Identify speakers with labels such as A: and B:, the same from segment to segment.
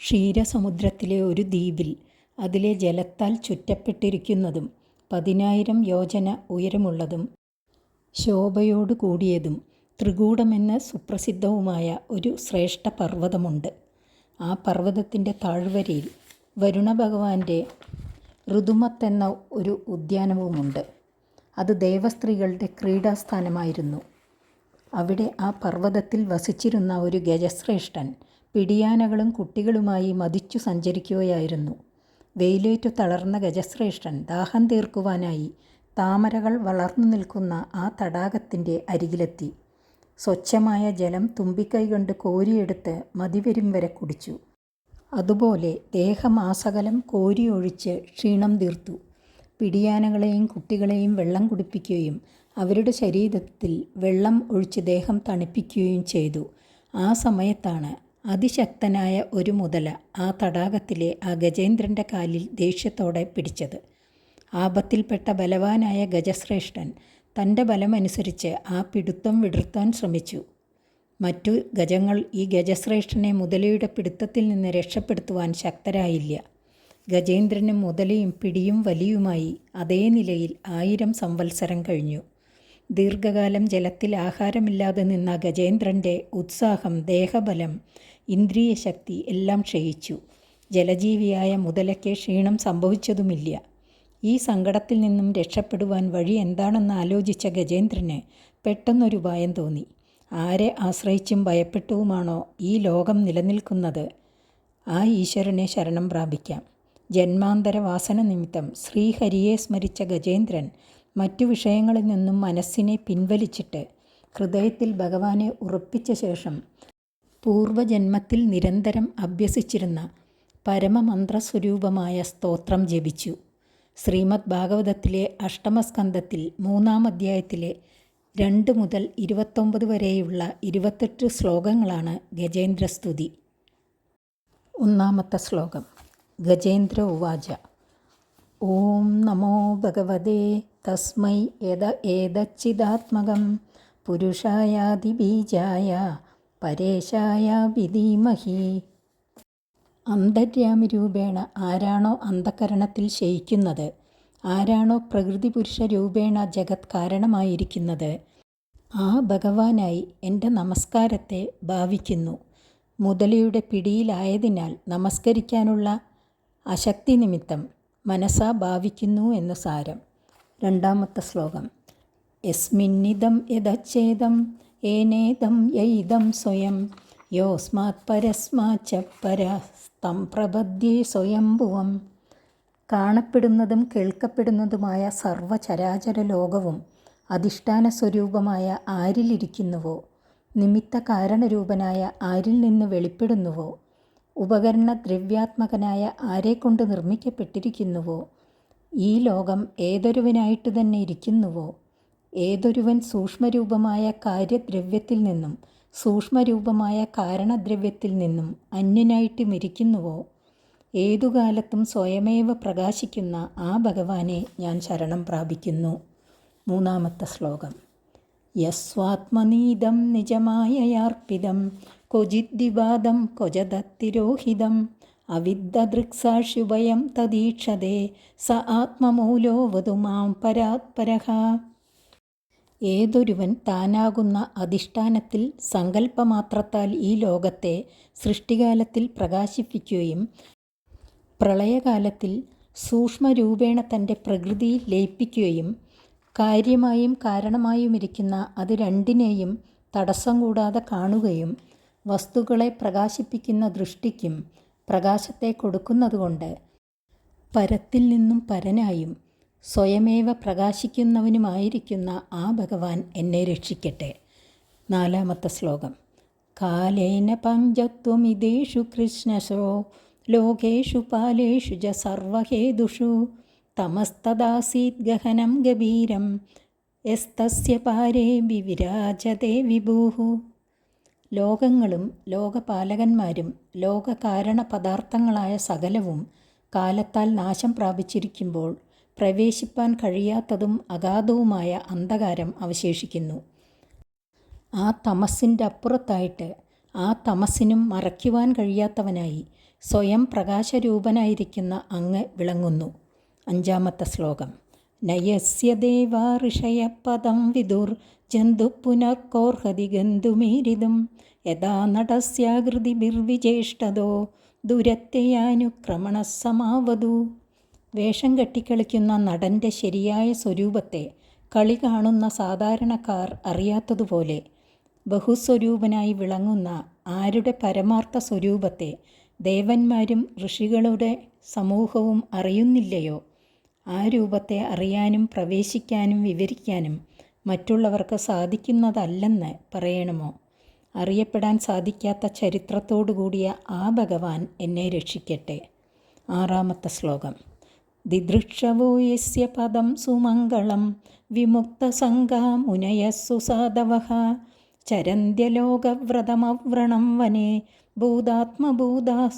A: ക്ഷീരസമുദ്രത്തിലെ ഒരു ദ്വീപിൽ അതിലെ ജലത്താൽ ചുറ്റപ്പെട്ടിരിക്കുന്നതും പതിനായിരം യോജന ഉയരമുള്ളതും ശോഭയോടു കൂടിയതും ത്രികൂടമെന്ന സുപ്രസിദ്ധവുമായ ഒരു ശ്രേഷ്ഠ പർവതമുണ്ട് ആ പർവതത്തിന്റെ താഴ്വരയിൽ വരുണഭഗവാന്റെ ഋതുമത്തെന്ന ഒരു ഉദ്യാനവുമുണ്ട്. അത് ദേവസ്ത്രീകളുടെ ക്രീഡാസ്ഥാനമായിരുന്നു. അവിടെ ആ പർവതത്തിൽ വസിച്ചിരുന്ന ഒരു ഗജശ്രേഷ്ഠൻ പിടിയാനകളും കുട്ടികളുമായി മതിച്ചു സഞ്ചരിക്കുകയായിരുന്നു. വെയിലേറ്റു തളർന്ന ഗജശ്രേഷ്ഠൻ ദാഹം തീർക്കുവാനായി താമരകൾ വളർന്നു നിൽക്കുന്ന ആ തടാകത്തിന്റെ അരികിലെത്തി. സ്വച്ഛമായ ജലം തുമ്പിക്കൈ കൊണ്ട് കോരിയെടുത്ത് മതിവരും വരെ കുടിച്ചു. അതുപോലെ ദേഹമാസകലം കോരിയൊഴിച്ച് ക്ഷീണം തീർത്തു. പിടിയാനകളെയും കുട്ടികളെയും വെള്ളം കുടിപ്പിക്കുകയും അവരുടെ ശരീരത്തിൽ വെള്ളം ഒഴിച്ച് ദേഹം തണുപ്പിക്കുകയും ചെയ്തു. ആ സമയത്താണ് അതിശക്തനായ ഒരു മുതല ആ തടാകത്തിലെ ആ ഗജേന്ദ്രന്റെ കാലിൽ ദേഷ്യത്തോടെ പിടിച്ചത്. ആപത്തിൽപ്പെട്ട ബലവാനായ ഗജശ്രേഷ്ഠൻ തന്റെ ബലമനുസരിച്ച് ആ പിടുത്തം വിടർത്താൻ ശ്രമിച്ചു. മറ്റു ഗജങ്ങൾ ഈ ഗജശ്രേഷ്ഠനെ മുതലയുടെ പിടുത്തത്തിൽ നിന്ന് രക്ഷപ്പെടുത്തുവാൻ ശക്തരായില്ല. ഗജേന്ദ്രനും മുതലയും പിടിയും വലിയുമായി അതേ നിലയിൽ ആയിരം സംവത്സരം കഴിഞ്ഞു. ദീർഘകാലം ജലത്തിൽ ആഹാരമില്ലാതെ നിന്ന ഗജേന്ദ്രന്റെ ഉത്സാഹം, ദേഹബലം, ഇന്ദ്രിയശക്തി എല്ലാം ക്ഷയിച്ചു. ജലജീവിയായ മുതലയ്ക്ക് ക്ഷീണം സംഭവിച്ചതുമില്ല. ഈ സങ്കടത്തിൽ നിന്നും രക്ഷപ്പെടുവാൻ വഴി എന്താണെന്ന് ആലോചിച്ച ഗജേന്ദ്രന് പെട്ടെന്നൊരു ഭയം തോന്നി. ആരെ ആശ്രയിച്ചും ഭയപ്പെട്ടുമാണോ ഈ ലോകം നിലനിൽക്കുന്നത്, ആ ഈശ്വരനെ ശരണം പ്രാപിക്കാം. ജന്മാന്തര വാസന നിമിത്തം ശ്രീഹരിയെ സ്മരിച്ച ഗജേന്ദ്രൻ മറ്റു വിഷയങ്ങളിൽ നിന്നും മനസ്സിനെ പിൻവലിച്ചിട്ട് ഹൃദയത്തിൽ ഭഗവാനെ ഉറപ്പിച്ച ശേഷം പൂർവജന്മത്തിൽ നിരന്തരം അഭ്യസിച്ചിരുന്ന പരമമന്ത്രസ്വരൂപമായ സ്തോത്രം ജപിച്ചു. ശ്രീമദ് ഭാഗവതത്തിലെ അഷ്ടമസ്കന്ധത്തിൽ മൂന്നാം അധ്യായത്തിലെ രണ്ട് മുതൽ ഇരുപത്തൊമ്പത് വരെയുള്ള ഇരുപത്തെട്ട് ശ്ലോകങ്ങളാണ് ഗജേന്ദ്രസ്തുതി. ഒന്നാമത്തെ ശ്ലോകം ഗജേന്ദ്ര ഉവാച ഓം നമോ ഭഗവതേ തസ്മൈ യഥ ഏതച്ചിദാത്മകം പുരുഷായാദിബീജായ പരേശായ വിധീമഹി അന്തര്യാമി രൂപേണ ആരാണോ അന്ധകരണത്തിൽ ശയിക്കുന്നത്, ആരാണോ പ്രകൃതി പുരുഷ രൂപേണ ജഗത് കാരണമായിരിക്കുന്നത്, ആ ഭഗവാനായി എന്റെ നമസ്കാരത്തെ ഭാവിക്കുന്നു. മുതലയുടെ പിടിയിലായതിനാൽ നമസ്കരിക്കാനുള്ള അശക്തി നിമിത്തം മനസ്സാ ഭാവിക്കുന്നു എന്ന് സാരം. രണ്ടാമത്തെ ശ്ലോകം യസ്മിന്നിതം യദച്ഛേദം യേനേദം യൈദം സ്വയം. യോസ്മാത് പരസ്മാച്ച പരസ്തം പ്രബദ്ധി സ്വയംഭുവം. കാണപ്പെടുന്നതും കേൾക്കപ്പെടുന്നതുമായ സർവചരാചര ലോകവും അധിഷ്ഠാന സ്വരൂപമായ ആരിലിരിക്കുന്നുവോ, നിമിത്ത കാരണരൂപനായ ആരിൽ നിന്ന് വെളിപ്പെടുന്നുവോ, ഉപകരണ ദ്രവ്യാത്മകനായ ആരെക്കൊണ്ട് നിർമ്മിക്കപ്പെട്ടിരിക്കുന്നുവോ, ഈ ലോകം ഏതൊരുവിനായിട്ട് തന്നെ ഇരിക്കുന്നുവോ, ഏതൊരുവൻ സൂക്ഷ്മരൂപമായ കാര്യദ്രവ്യത്തിൽ നിന്നും സൂക്ഷ്മരൂപമായ കാരണദ്രവ്യത്തിൽ നിന്നും അന്യനായിട്ട് അന്യനായിട്ടുമിരിക്കുന്നുവോ, ഏതുകാലത്തും സ്വയമേവ പ്രകാശിക്കുന്ന ആ ഭഗവാനെ ഞാൻ ശരണം പ്രാപിക്കുന്നു. മൂന്നാമത്തെ ശ്ലോകം. യസ്വാത്മനീതം നിജമായയാർപ്പിതം ക്വചിദ്വിഭാതം ക്വചദതിരോഹിതം അവിദ്ദദൃക്സാക്ഷിഭയം തദീക്ഷതേ സ ആത്മമൂലോ വധുമാം മാം പരാത് പരഃ ഏതൊരുവൻ താനാകുന്ന അധിഷ്ഠാനത്തിൽ സങ്കല്പമാത്രത്താൽ ഈ ലോകത്തെ സൃഷ്ടികാലത്തിൽ പ്രകാശിപ്പിക്കുകയും പ്രളയകാലത്തിൽ സൂക്ഷ്മരൂപേണ തന്റെ പ്രകൃതിയിൽ ലയിപ്പിക്കുകയും കാര്യമായും കാരണമായും ഇരിക്കുന്ന അത് രണ്ടിനെയും തടസ്സം കൂടാതെ കാണുകയും വസ്തുക്കളെ പ്രകാശിപ്പിക്കുന്ന ദൃഷ്ടിക്കും പ്രകാശത്തെ കൊടുക്കുന്നതുകൊണ്ട് പരത്തിൽ നിന്നും പരനായും സ്വയമേവ പ്രകാശിക്കുന്നവനുമായിരിക്കുന്ന ആ ഭഗവാൻ എന്നെ രക്ഷിക്കട്ടെ. നാലാമത്തെ ശ്ലോകം കാലേന പഞ്ചത്വമിതേഷു കൃഷ്ണശോ ലോകേഷു പാലേഷു ജ സർവഹേതുഷു തമസ്തദാസീത് ഗഹനം ഗഭീരം എസ്തസ്യ പാരേ വിവിരാജതേ വിഭൂഹു ലോകങ്ങളും ലോകപാലകന്മാരും ലോകകാരണ പദാർത്ഥങ്ങളായ സകലവും കാലത്താൽ നാശം പ്രാപിച്ചിരിക്കുമ്പോൾ പ്രവേശിപ്പാൻ കഴിയാത്തതും അഗാധവുമായ അന്ധകാരം അവശേഷിക്കുന്നു. ആ തമസ്സിന്റെ അപ്പുറത്തായിട്ട് ആ തമസിനും മറയ്ക്കുവാൻ കഴിയാത്തവനായി സ്വയം പ്രകാശരൂപനായിരിക്കുന്ന അങ്ങ് വിളങ്ങുന്നു. അഞ്ചാമത്തെ ശ്ലോകം. നയസ്യ ദേവാ ഋഷയപദം വിദുർ ജന്തു പുനർക്കോർഹതി ഗന്ധുമീരിതും യഥാ നടസ്യാകൃതിഭിർവിചേഷ്ടതോ ദുരത്തെയാനുക്രമണ സമാവതു വേഷം കെട്ടിക്കളിക്കുന്ന നടന്റെ ശരിയായ സ്വരൂപത്തെ കളി കാണുന്ന സാധാരണക്കാർ അറിയാത്തതുപോലെ ബഹുസ്വരൂപനായി വിളങ്ങുന്ന ആരുടെ പരമാർത്ഥ സ്വരൂപത്തെ ദേവന്മാരും ഋഷികളുടെ സമൂഹവും അറിയുന്നില്ലയോ? ആ രൂപത്തെ അറിയാനും പ്രവേശിക്കാനും വിവരിക്കാനും മറ്റുള്ളവർക്ക് സാധിക്കുന്നതല്ലെന്ന് പറയണമോ? അറിയപ്പെടാൻ സാധിക്കാത്ത ചരിത്രത്തോടു കൂടിയ ആ ഭഗവാൻ എന്നെ രക്ഷിക്കട്ടെ. ആറാമത്തെ ശ്ലോകം. ദിദൃക്ഷവോ യസ്യ പദം സുമംഗളം. വിമുക്തസംഗാ സാധവഃ ചരന്ത്യലോകവ്രതമവ്രണം വനെ. ഭൂതാത്മഭൂതാ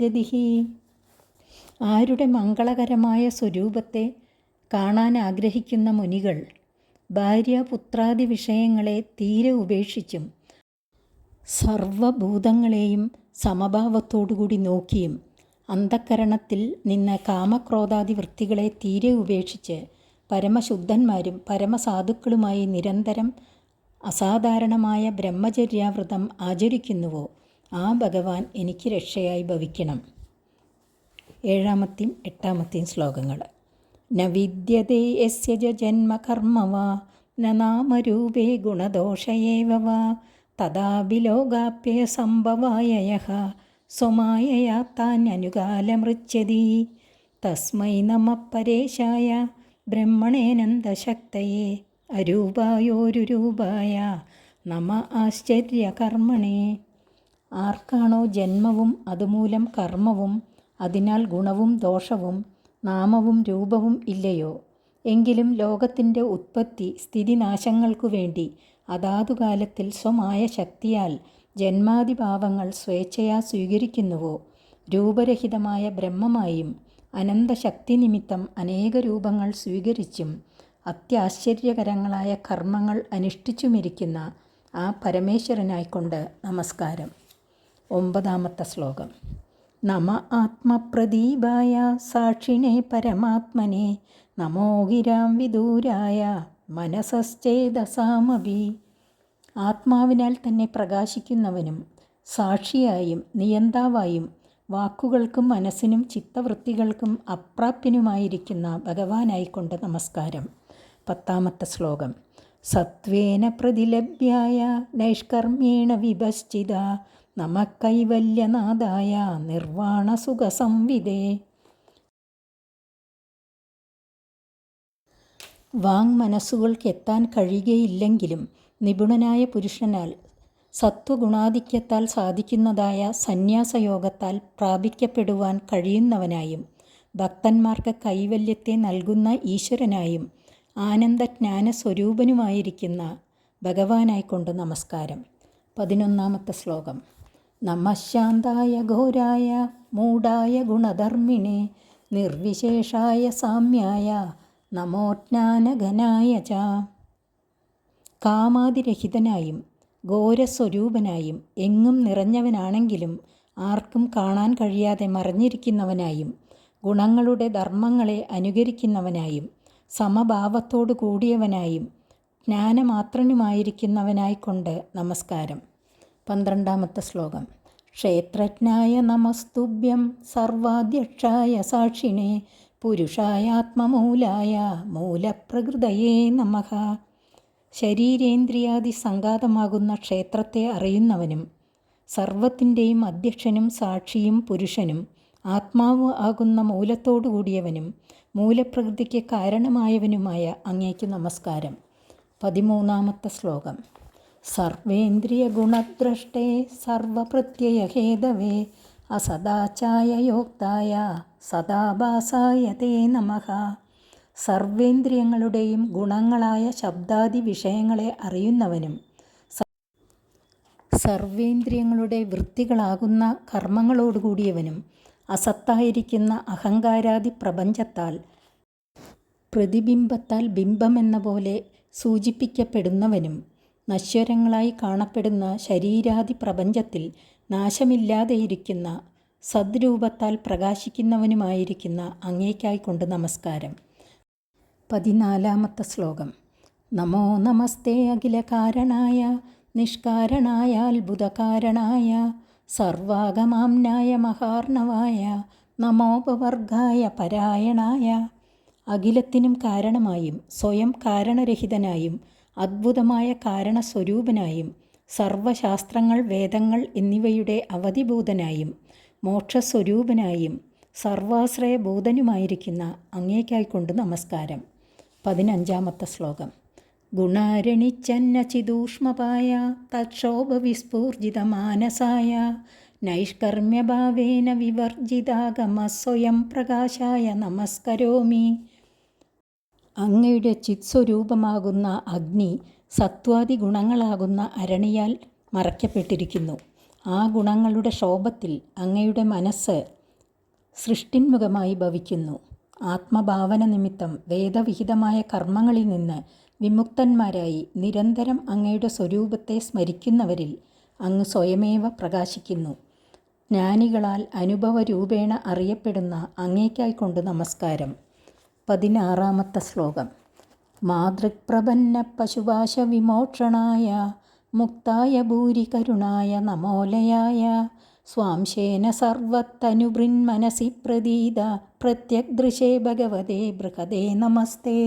A: ഗതി ആരുടെ മംഗളകരമായ സ്വരൂപത്തെ കാണാൻ ആഗ്രഹിക്കുന്ന മുനികൾ ഭാര്യ പുത്രാദി വിഷയങ്ങളെ തീരെ ഉപേക്ഷിച്ചും സർവഭൂതങ്ങളെയും സമഭാവത്തോടുകൂടി നോക്കിയും അന്ധക്കരണത്തിൽ നിന്ന് കാമക്രോധാദി വൃത്തികളെ തീരെ ഉപേക്ഷിച്ച് പരമശുദ്ധന്മാരും പരമസാധുക്കളുമായി നിരന്തരം അസാധാരണമായ ബ്രഹ്മചര്യാവ്രതം ആചരിക്കുന്നുവോ? ആ ഭഗവാൻ എനിക്ക് രക്ഷയായി ഭവിക്കണം. ഏഴാമത്തെയും എട്ടാമത്തെയും ശ്ലോകങ്ങൾ. ന വിദ്യതേ യസ്യ ജന്മകർമ്മ വാ ന നാമരൂപേ ഗുണദോഷയേവ വാ ലോകാപ്യയ താൻ അനുകാലമൃച്ഛതി. സ്വമായയാ തസ്മൈ നമ പരേശായ ബ്രഹ്മണേനന്ദശക്തയെ. അരൂപായോരു രൂപായ നമ ആശ്ചര്യകർമ്മണേ. ആർക്കാണോ ജന്മവും അതുമൂലം കർമ്മവും അതിനാൽ ഗുണവും ദോഷവും നാമവും രൂപവും ഇല്ലയോ? എങ്കിലും ലോകത്തിന്റെ ഉത്പത്തി സ്ഥിതിനാശങ്ങൾക്കു വേണ്ടി അതാതു കാലത്തിൽ സ്വമായ ശക്തിയാൽ ജന്മാതിഭാവങ്ങൾ സ്വേച്ഛയാ സ്വീകരിക്കുന്നുവോ? രൂപരഹിതമായ ബ്രഹ്മമായും അനന്തശക്തി നിമിത്തം അനേക രൂപങ്ങൾ സ്വീകരിച്ചും അത്യാശ്ചര്യകരങ്ങളായ കർമ്മങ്ങൾ അനുഷ്ഠിച്ചുമിരിക്കുന്ന ആ പരമേശ്വരനായിക്കൊണ്ട് നമസ്കാരം. ഒമ്പതാമത്തെ ശ്ലോകം. നമ ആത്മപ്രദീപായ സാക്ഷിണേ പരമാത്മനെ നമോ ഗിരാം വിദൂരായ മനസശ്ചേതസാമപി ആത്മാവിനാൽ തന്നെ പ്രകാശിക്കുന്നവനും സാക്ഷിയായും നിയന്താവായും വാക്കുകൾക്കും മനസ്സിനും ചിത്തവൃത്തികൾക്കും അപ്രാപ്യനുമായിരിക്കുന്ന ഭഗവാനായിക്കൊണ്ട് നമസ്കാരം. പത്താമത്തെ ശ്ലോകം. സത്വേന പ്രതിലഭ്യായ നൈഷ്കർമ്മേണ വിഭശ്ചിത നമ കൈവല്യനാഥായ നിർവാണ സുഖസംവിദേ വാങ് മനസ്സുകൾക്ക് എത്താൻ കഴിയുകയില്ലെങ്കിലും നിപുണനായ പുരുഷനാൽ സത്വഗുണാധിക്യത്താൽ സാധിക്കുന്നതായ സന്യാസയോഗത്താൽ പ്രാപിക്കപ്പെടുവാൻ കഴിയുന്നവനായും ഭക്തന്മാർക്ക് കൈവല്യത്തെ നൽകുന്ന ഈശ്വരനായും ആനന്ദജ്ഞാന സ്വരൂപനുമായിരിക്കുന്ന ഭഗവാനായിക്കൊണ്ട് നമസ്കാരം. പതിനൊന്നാമത്തെ ശ്ലോകം. നമശാന്തായ ഘോരായ മൂഢായ ഗുണധർമ്മിണേ നിർവിശേഷായ സാമ്യായ നമോജ്ഞാനഘനായ ച. കാമാതിരഹിതനായും ഘോരസ്വരൂപനായും എങ്ങും നിറഞ്ഞവനാണെങ്കിലും ആർക്കും കാണാൻ കഴിയാതെ മറഞ്ഞിരിക്കുന്നവനായും ഗുണങ്ങളുടെ ധർമ്മങ്ങളെ അനുകരിക്കുന്നവനായും സമഭാവത്തോടു കൂടിയവനായും ജ്ഞാനമാത്രനുമായിരിക്കുന്നവനായിക്കൊണ്ട് നമസ്കാരം. പന്ത്രണ്ടാമത്തെ ശ്ലോകം. ക്ഷേത്രജ്ഞായ നമസ്തുഭ്യം സർവാധ്യക്ഷായ സാക്ഷിണേ പുരുഷായാത്മമൂലായ മൂലപ്രകൃതയേ നമഃ. ശരീരേന്ദ്രിയാദി സംഘാതമാകുന്ന ക്ഷേത്രത്തെ അറിയുന്നവനും സർവത്തിന്റെയും അധ്യക്ഷനും സാക്ഷിയും പുരുഷനും ആത്മാവ് ആകുന്ന മൂലത്തോടു കൂടിയവനും മൂലപ്രകൃതിക്ക് കാരണമായവനുമായ അങ്ങേക്ക് നമസ്കാരം. പതിമൂന്നാമത്തെ ശ്ലോകം. സർവേന്ദ്രിയ ഗുണദ്രഷ്ടേ സർവപ്രത്യയഹേതവേ അസദാചായയോക്തായ സദാഭാസായ തേ നമഃ. സർവേന്ദ്രിയങ്ങളുടെയും ഗുണങ്ങളായ ശബ്ദാദി വിഷയങ്ങളെ അറിയുന്നവനും സർവേന്ദ്രിയങ്ങളുടെ വൃത്തികളാകുന്ന കർമ്മങ്ങളോടുകൂടിയവനും അസത്തായിരിക്കുന്ന അഹങ്കാരാദി പ്രപഞ്ചത്താൽ പ്രതിബിംബത്താൽ ബിംബമെന്ന പോലെ സൂചിപ്പിക്കപ്പെടുന്നവനും നശ്വരങ്ങളായി കാണപ്പെടുന്ന ശരീരാദി പ്രപഞ്ചത്തിൽ നാശമില്ലാതെയിരിക്കുന്ന സദ്രൂപത്താൽ പ്രകാശിക്കുന്നവനുമായിരിക്കുന്ന അങ്ങേക്കായിക്കൊണ്ട് നമസ്കാരം. പതിനാലാമത്തെ ശ്ലോകം. നമോ നമസ്തേ അഖിലകാരണായ നിഷ്കാരണായ അത്ഭുതകാരണായ സർവാഗമാംനായ മഹാർണവായ നമോപവർഗായ പരായണായ. അഖിലത്തിനും കാരണമായും സ്വയം കാരണരഹിതനായും അദ്ഭുതമായ കാരണസ്വരൂപനായും സർവശാസ്ത്രങ്ങൾ വേദങ്ങൾ എന്നിവയുടെ അവധിഭൂതനായും മോക്ഷസ്വരൂപനായും സർവാശ്രയഭൂതനുമായിരിക്കുന്ന അങ്ങേക്കായിക്കൊണ്ട് നമസ്കാരം. പതിനഞ്ചാമത്തെ ശ്ലോകം. ഗുണാരണിച്ചന്നചിതൂഷ്മപായ തക്ഷോഭവിസ്ഫൂർജിതമാനസായ നൈഷ്കർമ്മ്യഭാവേന വിവർജിതാഗമ സ്വയം പ്രകാശായ നമസ്കരോമി. അങ്ങയുടെ ചിത്സ്വരൂപമാകുന്ന അഗ്നി സത്വാദി ഗുണങ്ങളാകുന്ന അരണിയാൽ മറയ്ക്കപ്പെട്ടിരിക്കുന്നു. ആ ഗുണങ്ങളുടെ ശോഭത്തിൽ അങ്ങയുടെ മനസ്സ് സൃഷ്ടിന്മുഖമായി ഭവിക്കുന്നു. ആത്മഭാവന നിമിത്തം വേദവിഹിതമായ കർമ്മങ്ങളിൽ നിന്ന് വിമുക്തന്മാരായി നിരന്തരം അങ്ങയുടെ സ്വരൂപത്തെ സ്മരിക്കുന്നവരിൽ അങ്ങ് സ്വയമേവ പ്രകാശിക്കുന്നു. ജ്ഞാനികളാൽ അനുഭവരൂപേണ അറിയപ്പെടുന്ന അങ്ങേക്കായിക്കൊണ്ട് നമസ്കാരം. പതിനാറാമത്തെ ശ്ലോകം. മാതൃക്പ്രപന്ന പശുവാശ വിമോക്ഷണായ മുക്തായ ഭൂരികരുണായ നമോലയായ സ്വാംശേന സർവത്തനുബൃന്മനസി പ്രതീത പ്രത്യഗ്ദൃശേ ഭഗവതേ ബൃഹദേ നമസ്തേ.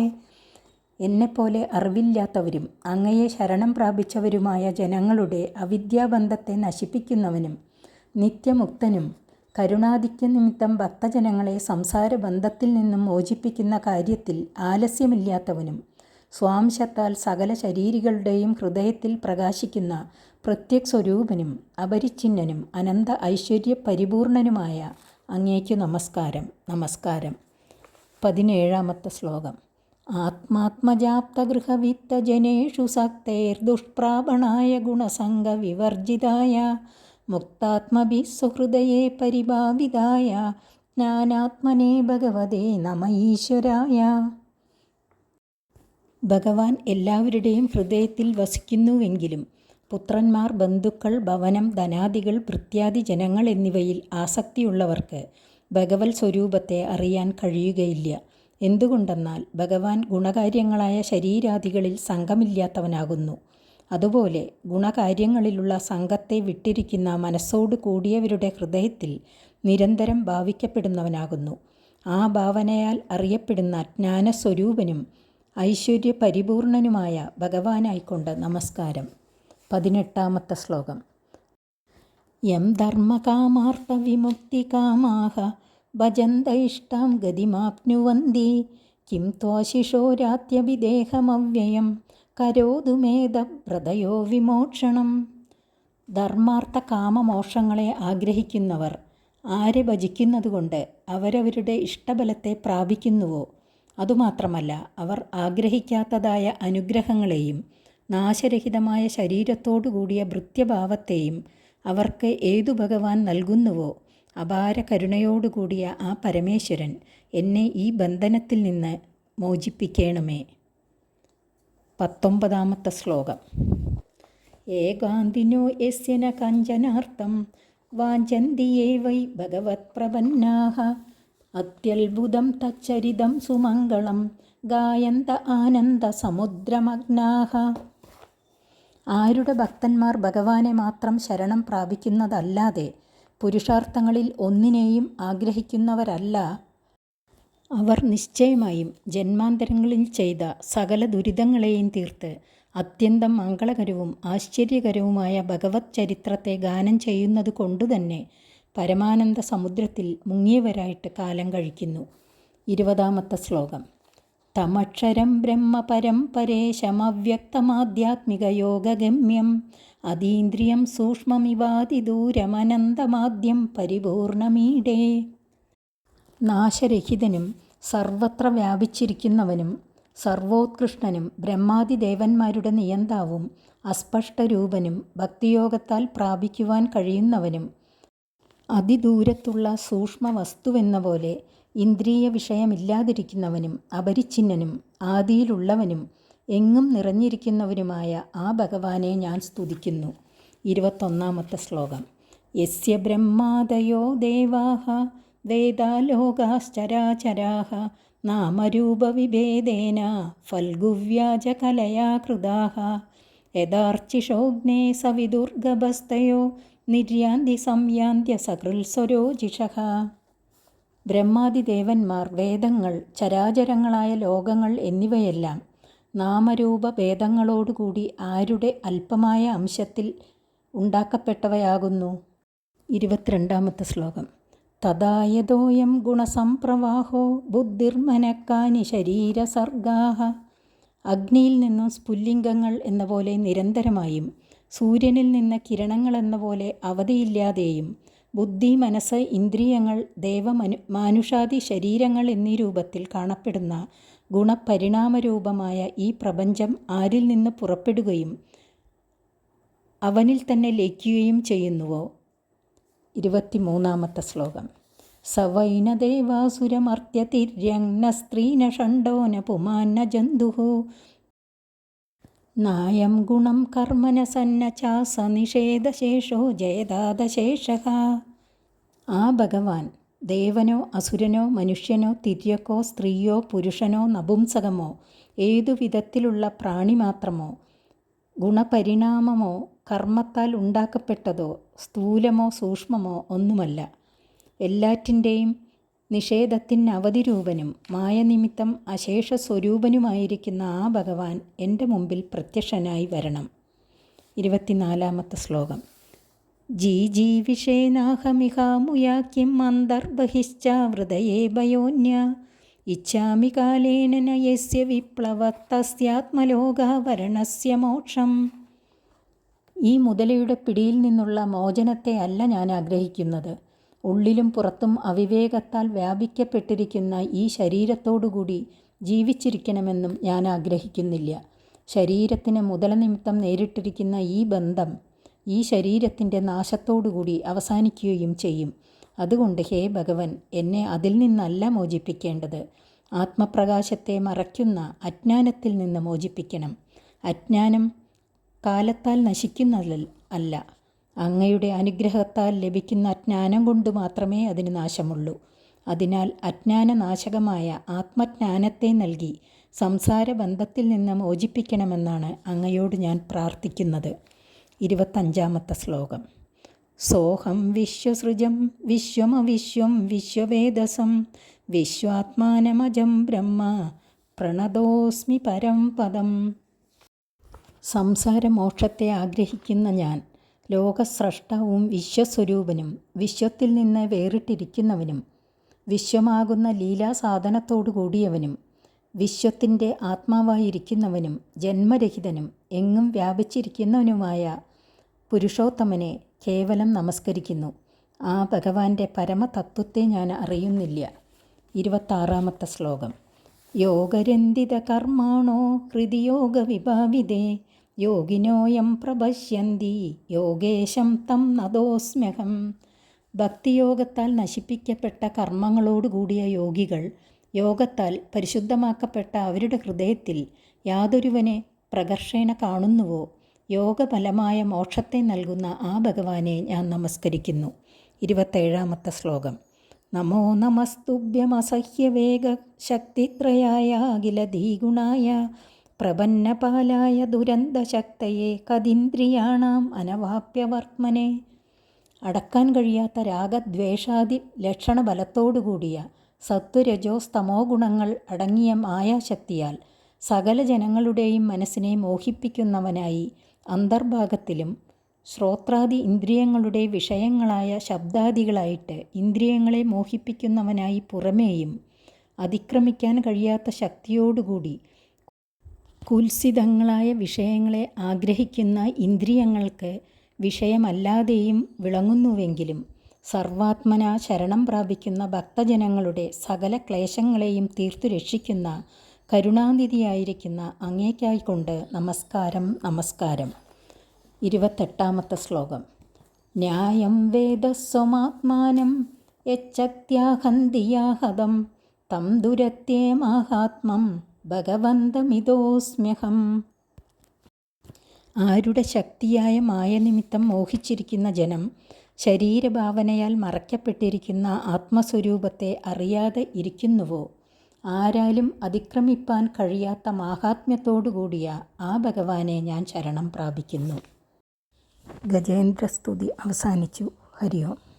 A: എന്നെപ്പോലെ അറിവില്ലാത്തവരും അങ്ങയെ ശരണം പ്രാപിച്ചവരുമായ ജനങ്ങളുടെ അവിദ്യാബന്ധത്തെ നശിപ്പിക്കുന്നവനും നിത്യമുക്തനും കരുണാധിക്യ നിമിത്തം ഭക്തജനങ്ങളെ സംസാരബന്ധത്തിൽ നിന്നും മോചിപ്പിക്കുന്ന കാര്യത്തിൽ ആലസ്യമില്ലാത്തവനും സ്വാംശത്താൽ സകല ശരീരികളുടെയും ഹൃദയത്തിൽ പ്രകാശിക്കുന്ന പ്രത്യക് സ്വരൂപനും അപരിച്ഛിന്നനും അനന്ത ഐശ്വര്യ പരിപൂർണനുമായ അങ്ങേക്കു നമസ്കാരം നമസ്കാരം. പതിനേഴാമത്തെ ശ്ലോകം. ആത്മാത്മജാപ്തഗൃഹവിത്തജനേഷു സക്തൈർദുഷ്പ്രാപണായ ഗുണസംഗവിവർജിതായ മുക്താത്മഭിः സുഹൃദയേ പരിഭാവിതായ ജ്ഞാനാത്മനേ ഭഗവതേ നമ ഈശ്വരായ ഭഗവാൻ എല്ലാവരുടെയും ഹൃദയത്തിൽ വസിക്കുന്നുവെങ്കിലും പുത്രന്മാർ ബന്ധുക്കൾ ഭവനം ധനാദികൾ ഭൃത്യാദി ജനങ്ങൾ എന്നിവയിൽ ആസക്തിയുള്ളവർക്ക് ഭഗവത് സ്വരൂപത്തെ അറിയാൻ കഴിയുകയില്ല. എന്തുകൊണ്ടെന്നാൽ ഭഗവാൻ ഗുണകാര്യങ്ങളായ ശരീരാദികളിൽ സംഘമില്ലാത്തവനാകുന്നു. അതുപോലെ ഗുണകാര്യങ്ങളിലുള്ള സംഘത്തെ വിട്ടിരിക്കുന്ന മനസ്സോട് കൂടിയവരുടെ ഹൃദയത്തിൽ നിരന്തരം ഭാവിക്കപ്പെടുന്നവനാകുന്നു. ആ ഭാവനയാൽ അറിയപ്പെടുന്ന ജ്ഞാനസ്വരൂപനും ഐശ്വര്യ പരിപൂർണനുമായ ഭഗവാനായിക്കൊണ്ട് നമസ്കാരം. പതിനെട്ടാമത്തെ ശ്ലോകം. യം ധർമ്മകാമാർത്ഥ വിമുക്തികാമാഹ ഭജന്ത ഇഷ്ടാം ഗതിമാപ്നുവന്തി കിം ത്വാശിഷോരാത്യഭിദേഹമവ്യയം കരോതു മേധവ്രതയോ വിമോക്ഷണം. ധർമാർത്ഥ കാമമോക്ഷങ്ങളെ ആഗ്രഹിക്കുന്നവർ ആരെ ഭജിക്കുന്നതുകൊണ്ട് അവരവരുടെ ഇഷ്ടബലത്തെ പ്രാപിക്കുന്നുവോ? അതുമാത്രമല്ല അവർ ആഗ്രഹിക്കാത്തതായ അനുഗ്രഹങ്ങളെയും നാശരഹിതമായ ശരീരത്തോടു കൂടിയ ഭൃത്യഭാവത്തെയും അവർക്ക് ഏതു ഭഗവാൻ നൽകുന്നുവോ അപാര കരുണയോടുകൂടിയ ആ പരമേശ്വരൻ എന്നെ ഈ ബന്ധനത്തിൽ നിന്ന് മോചിപ്പിക്കണമേ. പത്തൊമ്പതാമത്തെ ശ്ലോകം. ഏകാന്തിനോ യസ്യന കഞ്ചനാർത്ഥം വൈ ഭഗവത് പ്രപന്നാഹ. അത്യത്ഭുതം തച്ചരിതം സുമംഗളം ഗായന്ത ആനന്ദ സമുദ്രമഗ്നാഹ. ആരുടെ ഭക്തന്മാർ ഭഗവാനെ മാത്രം ശരണം പ്രാപിക്കുന്നതല്ലാതെ പുരുഷാർത്ഥങ്ങളിൽ ഒന്നിനെയും ആഗ്രഹിക്കുന്നവരല്ല. അവർ നിശ്ചയമായും ജന്മാന്തരങ്ങളിൽ ചെയ്ത സകല ദുരിതങ്ങളെയും തീർത്ത് അത്യന്തം മംഗളകരവും ആശ്ചര്യകരവുമായ ഭഗവത് ചരിത്രത്തെ ഗാനം ചെയ്യുന്നത് കൊണ്ടുതന്നെ പരമാനന്ദ സമുദ്രത്തിൽ മുങ്ങിയവരായിട്ട് കാലം കഴിക്കുന്നു. ഇരുപതാമത്തെ ശ്ലോകം. തമക്ഷരം ബ്രഹ്മപരം പരേശമവ്യക്തമാധ്യാത്മിക യോഗഗമ്യം അതീന്ദ്രിയം സൂക്ഷ്മമിവാതിദൂരമനന്തമാദ്യം പരിപൂർണമീടേ. നാശരഹിതനും സർവത്ര വ്യാപിച്ചിരിക്കുന്നവനും സർവോത്കൃഷ്ടനും ബ്രഹ്മാതിദേവന്മാരുടെ നിയന്താവും അസ്പഷ്ടരൂപനും ഭക്തിയോഗത്താൽ പ്രാപിക്കുവാൻ കഴിയുന്നവനും അതിദൂരത്തുള്ള സൂക്ഷ്മ വസ്തുവെന്ന പോലെ ഇന്ദ്രിയ വിഷയമില്ലാതിരിക്കുന്നവനും അപരിച്ഛിന്നനും ആദിയിലുള്ളവനും എങ്ങും നിറഞ്ഞിരിക്കുന്നവരുമായ ആ ഭഗവാനെ ഞാൻ സ്തുതിക്കുന്നു. ഇരുപത്തൊന്നാമത്തെ ശ്ലോകം. യസ്യ ബ്രഹ്മാദയോ ദേവാഹ വേദാലോകാശ്ചരാചരാഹ നാമരൂപവിഭേദേന ഫൽഗുവ്യാജകലയാ കൃതാഹ യഥാർച്ചിഷോഗ്നേ സവിദുർഗഭസ്തയോ നിര്യാന്തി സംയാന്ത്യ സകൃത്സ്വരോജിഷഃ ബ്രഹ്മാദിദേവന്മാർ വേദങ്ങൾ ചരാചരങ്ങളായ ലോകങ്ങൾ എന്നിവയെല്ലാം നാമരൂപ ഭേദങ്ങളോടുകൂടി ആരുടെ അല്പമായ അംശത്തിൽ ഉണ്ടാക്കപ്പെട്ടവയാകുന്നു? ഇരുപത്തിരണ്ടാമത്തെ ശ്ലോകം. തഥായതോയം ഗുണസംപ്രവാഹോ ബുദ്ധിർമനക്കാനി ശരീരസർഗാഹ. അഗ്നിയിൽ നിന്നും സ്ഫുല്ലിംഗങ്ങൾ എന്ന പോലെ നിരന്തരമായും സൂര്യനിൽ നിന്ന് കിരണങ്ങൾ എന്ന പോലെ അവധിയില്ലാതെയും ബുദ്ധി മനസ്സ് ഇന്ദ്രിയങ്ങൾ ദേവമനു മാനുഷാദി ശരീരങ്ങൾ എന്നീ രൂപത്തിൽ കാണപ്പെടുന്ന ഗുണപരിണാമരൂപമായ ഈ പ്രപഞ്ചം ആരിൽ നിന്ന് പുറപ്പെടുകയും അവനിൽ തന്നെ ലയിക്കുകയും ചെയ്യുന്നുവോ? ഇരുപത്തിമൂന്നാമത്തെ ശ്ലോകം. സവൈനദേവാസുരമർത്യതിര്യങ്ന സ്ത്രീന ഷണ്ടോന നായം ഗുണം കർമ്മന സന്ന ചാസ നിഷേധശേഷോ ജയദാതശേഷക ആ ഭഗവാൻ ദേവനോ അസുരനോ മനുഷ്യനോ തിര്യക്കോ സ്ത്രീയോ പുരുഷനോ നപുംസകമോ ഏതു വിധത്തിലുള്ള പ്രാണി മാത്രമോ ഗുണപരിണാമമോ കർമ്മത്താൽ ഉണ്ടാക്കപ്പെട്ടതോ സ്ഥൂലമോ സൂക്ഷ്മമോ ഒന്നുമല്ല. എല്ലാറ്റിന്റെയും നിഷേധത്തിന് അവധിരൂപനും മായനിമിത്തം അശേഷ സ്വരൂപനുമായിരിക്കുന്ന ആ ഭഗവാൻ എന്റെ മുമ്പിൽ പ്രത്യക്ഷനായി വരണം. ഇരുപത്തിനാലാമത്തെ ശ്ലോകം. ജി വിഷേനാഹമിഹാമുയാക്യം അന്തർബഹിശ്ചാവൃതയേ ഭയോന്യ. ഇച്ഛാമി കാലേന നയസ്യ വിപ്ലവത്തസ്യാത്മലോകാവരണസ്യ മോക്ഷം. ഈ മുതലയുടെ പിടിയിൽ നിന്നുള്ള മോചനത്തെ അല്ല ഞാൻ ആഗ്രഹിക്കുന്നത്. ഉള്ളിലും പുറത്തും അവിവേകത്താൽ വ്യാപിക്കപ്പെട്ടിരിക്കുന്ന ഈ ശരീരത്തോടുകൂടി ജീവിച്ചിരിക്കണമെന്നും ഞാൻ ആഗ്രഹിക്കുന്നില്ല. ശരീരത്തിന് മുതല നിമിത്തം നേരിട്ടിരിക്കുന്ന ഈ ബന്ധം ഈ ശരീരത്തിന്റെ നാശത്തോടുകൂടി അവസാനിക്കുകയും ചെയ്യും. അതുകൊണ്ട് ഹേ ഭഗവൻ എന്നെ അതിൽ നിന്നല്ല മോചിപ്പിക്കേണ്ടത്. ആത്മപ്രകാശത്തെ മറയ്ക്കുന്ന അജ്ഞാനത്തിൽ നിന്ന് മോചിപ്പിക്കണം. അജ്ഞാനം കാലത്താൽ നശിക്കുന്നതല്ല അല്ല അങ്ങയുടെ അനുഗ്രഹത്താൽ ലഭിക്കുന്ന അജ്ഞാനം കൊണ്ട് മാത്രമേ അതിന് നാശമുള്ളൂ. അതിനാൽ അജ്ഞാനനാശകമായ ആത്മജ്ഞാനത്തെ നൽകി സംസാര ബന്ധത്തിൽ നിന്ന് മോചിപ്പിക്കണമെന്നാണ് അങ്ങയോട് ഞാൻ പ്രാർത്ഥിക്കുന്നത്. ഇരുപത്തഞ്ചാമത്തെ ശ്ലോകം. സോഹം വിശ്വസൃജം വിശ്വമവിശ്വം വിശ്വവേദസം വിശ്വാത്മാനമജം ബ്രഹ്മ പ്രണതോസ്മി പരം പദം. സംസാരമോക്ഷത്തെ ആഗ്രഹിക്കുന്ന ഞാൻ ലോകസ്രഷ്ടവും വിശ്വസ്വരൂപനും വിശ്വത്തിൽ നിന്ന് വേറിട്ടിരിക്കുന്നവനും വിശ്വമാകുന്ന ലീലാസാധനത്തോടു കൂടിയവനും വിശ്വത്തിന്റെ ആത്മാവായിരിക്കുന്നവനും ജന്മരഹിതനും എങ്ങും വ്യാപിച്ചിരിക്കുന്നവനുമായ പുരുഷോത്തമനെ കേവലം നമസ്കരിക്കുന്നു. ആ ഭഗവാന്റെ പരമതത്വത്തെ ഞാൻ അറിയുന്നില്ല. ഇരുപത്താറാമത്തെ ശ്ലോകം. യോഗരന്തിത കർമാണോ ഹൃതിയോഗ വിഭാവിതേ യോഗിനോയം പ്രപശ്യന്തി യോഗേശം തം നദോസ്മ്യഹം. ഭക്തിയോഗത്താൽ നശിപ്പിക്കപ്പെട്ട കർമ്മങ്ങളോടുകൂടിയ യോഗികൾ യോഗത്താൽ പരിശുദ്ധമാക്കപ്പെട്ട അവരുടെ ഹൃദയത്തിൽ യാതൊരുവനെ പ്രകർഷേണ കാണുന്നുവോ? യോഗഫലമായ മോക്ഷത്തെ നൽകുന്ന ആ ഭഗവാനെ ഞാൻ നമസ്കരിക്കുന്നു. ഇരുപത്തേഴാമത്തെ ശ്ലോകം. നമോ നമസ്തുഭ്യമസഹ്യവേഗ ശക്തിത്രയായ അഖിലധീഗുണായ പ്രപന്നപാലായ ദുരന്തശക്തയെ കതിന്ദ്രിയാണാം അനവാപ്യവർമ്മനെ. അടക്കാൻ കഴിയാത്ത രാഗദ്വേഷാദി ലക്ഷണബലത്തോടുകൂടിയ സത്വരജോ സ്തമോ ഗുണങ്ങൾ അടങ്ങിയ മായാശക്തിയാൽ സകല ജനങ്ങളുടെയും മനസ്സിനെ മോഹിപ്പിക്കുന്നവനായി അന്തർഭാഗത്തിലും ശ്രോത്രാദി ഇന്ദ്രിയങ്ങളുടെ വിഷയങ്ങളായ ശബ്ദാദികളായിട്ട് ഇന്ദ്രിയങ്ങളെ മോഹിപ്പിക്കുന്നവനായി പുറമേയും അതിക്രമിക്കാൻ കഴിയാത്ത ശക്തിയോടുകൂടി കുൽസിതങ്ങളായ വിഷയങ്ങളെ ആഗ്രഹിക്കുന്ന ഇന്ദ്രിയങ്ങൾക്ക് വിഷയമല്ലാതെയും വിളങ്ങുന്നുവെങ്കിലും സർവാത്മന ശരണം പ്രാപിക്കുന്ന ഭക്തജനങ്ങളുടെ സകല ക്ലേശങ്ങളെയും തീർത്തു രക്ഷിക്കുന്ന കരുണാനിധിയായിരിക്കുന്ന അങ്ങേക്കായിക്കൊണ്ട് നമസ്കാരം നമസ്കാരം. ഇരുപത്തെട്ടാമത്തെ ശ്ലോകം. ന്യായം വേദസ്വമാത്മാനം യച്ചത്യാഹന്തിയാഹതം തം ദുരത്യേ മാഹാത്മം ഭഗവന്തമിതോസ്മ്യഹം. ആരുടെ ശക്തിയായ മായ നിമിത്തം മോഹിച്ചിരിക്കുന്ന ജനം ശരീരഭാവനയാൽ മറയ്ക്കപ്പെട്ടിരിക്കുന്ന ആത്മസ്വരൂപത്തെ അറിയാതെ ഇരിക്കുന്നുവോ? ആരാലും അതിക്രമിപ്പാൻ കഴിയാത്ത മാഹാത്മ്യത്തോടുകൂടിയ ആ ഭഗവാനെ ഞാൻ ശരണം പ്രാപിക്കുന്നു. ഗജേന്ദ്രസ്തുതി അവസാനിച്ചു. ഹരി ഓം